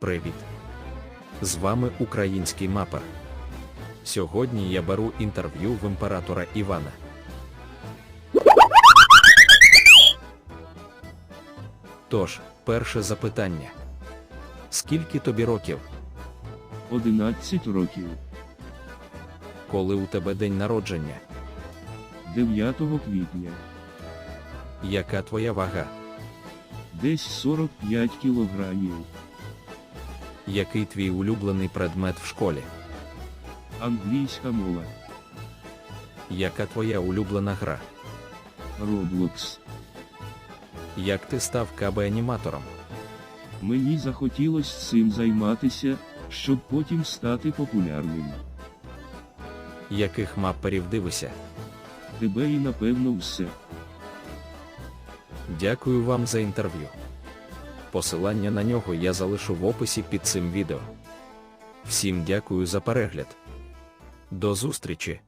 Привіт! З вами український мапер. Сьогодні я беру інтерв'ю в імператора Івана. Тож, перше запитання. Скільки тобі років, 11 років, коли у тебе день народження? 9 квітня, Яка твоя вага? десь 45 кілограмів, Який твій улюблений предмет в школі? англійська мова, Яка твоя улюблена гра? Roblox. Як ти став КБ-аніматором? Мені захотілося цим займатися, щоб потім стати популярним. Яких мапперів дивишся? Тебе і напевно все. Дякую вам за інтерв'ю. Посилання на нього я залишу в описі під цим відео. Всім дякую за перегляд. До зустрічі!